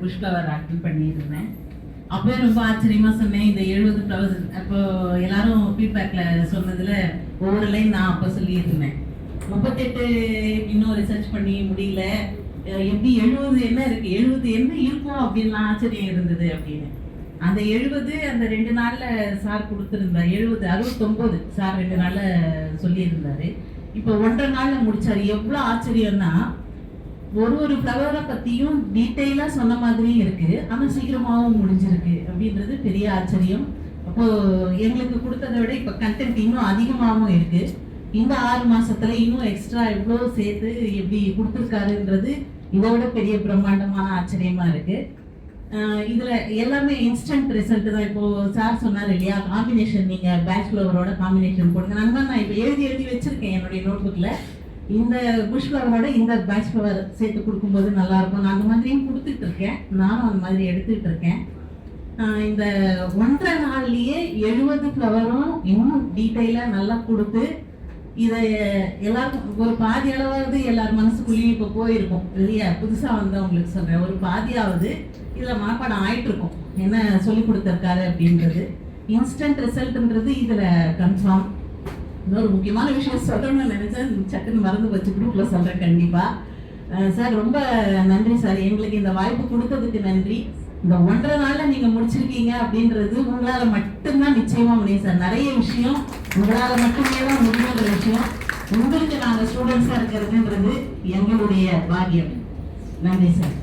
Push flower attend பண்ணியிருந்தேன். அப்பவே ரொம்ப ஆச்சரியமா சொன்னேன் இந்த எழுபது ஃப்ளவர்ஸ் அப்போ எல்லாரும் ஃபீட்பேக்கில் சொன்னதுல ஒவ்வொரு லைன் நான் அப்போ சொல்லியிருந்தேன். முப்பத்தெட்டு இன்னும் ரிசர்ச் பண்ணி முடியல. எப்படி எழுபது என்ன இருக்கு? எழுபது என்ன இருக்கும் அப்படின்லாம் ஆச்சரியம் இருந்தது அப்படின்னு. அந்த எழுபது அந்த ரெண்டு நாளில் சார் கொடுத்துருந்தார். எழுபது அறுபத்தொம்போது சார் ரெண்டு நாளில் சொல்லியிருந்தார். இப்போ ஒன்றரை நாளில் முடித்தார் எவ்வளோ ஆச்சரியம்னா ஒரு ஒரு ஃப்ளவரை பத்தியும் டீட்டெயிலா சொன்ன மாதிரியும் இருக்கு. ஆனா சீக்கிரமாவும் முடிஞ்சிருக்கு அப்படின்றது பெரிய ஆச்சரியம். அப்போ எங்களுக்கு கொடுத்ததை விட இப்ப கண்டென்ட் இன்னும் அதிகமாகவும் இருக்கு. இந்த ஆறு மாசத்துல இன்னும் எக்ஸ்ட்ரா எவ்வளோ சேர்த்து எப்படி கொடுத்துருக்காருன்றது இதை விட பெரிய பிரம்மாண்டமான ஆச்சரியமா இருக்கு. இதில் இதுல எல்லாமே இன்ஸ்டன்ட் ரிசல்ட் தான். இப்போ சார் சொன்னார் இல்லையா காம்பினேஷன் நீங்க பேச்சுலரோட காம்பினேஷன் போடுங்க. நான் தான் நான் இப்போ எழுதி எழுதி வச்சிருக்கேன் என்னுடைய நோட்புக்ல இந்த புஷ் ஃப்ளவரோட இந்த பேட்ச் ஃப்ளவர் சேர்த்து கொடுக்கும்போது நல்லாயிருக்கும். நான் அந்த மாதிரியும் கொடுத்துட்டு இருக்கேன் நானும் அந்த மாதிரி எடுத்துக்கிட்டு இருக்கேன் இந்த ஒன்றரை நாள்லேயே எழுபது ஃப்ளவரும் இன்னும் டீட்டெயிலாக நல்லா கொடுத்து இதை எல்லாருக்கும் ஒரு பாதி அளவாவது எல்லார் மனசுக்குள்ளேயும் இப்போ போயிருக்கும். இல்லையா? புதுசாக வந்தவங்களுக்கு சொல்கிறேன் ஒரு பாதியாவது இதில் மனப்பாடம் ஆயிட்டுருக்கும் என்ன சொல்லி கொடுத்துருக்காரு அப்படின்றது. இன்ஸ்டன்ட் ரிசல்ட்ன்றது இதில் கன்ஃபார்ம் இன்னொரு முக்கியமான விஷயம் சொல்லணும்னு நினைச்சேன் சக்குன்னு மறந்து வச்சு குரூப்ல சொல்றேன் கண்டிப்பா. சார் ரொம்ப நன்றி சார். எங்களுக்கு இந்த வாய்ப்பு கொடுத்ததுக்கு நன்றி. இந்த ஒன்றரை நாள்ல நீங்க முடிச்சிருக்கீங்க அப்படின்றது உங்களால மட்டும்தான் நிச்சயமா முடியும் சார். நிறைய விஷயம் உங்களால மட்டுமே தான் முடியுங்கிற விஷயம். உங்களுக்கு நாங்க ஸ்டூடெண்ட்ஸா இருக்கிறதுன்றது எங்களுடைய பாக்கியம். நன்றி சார்.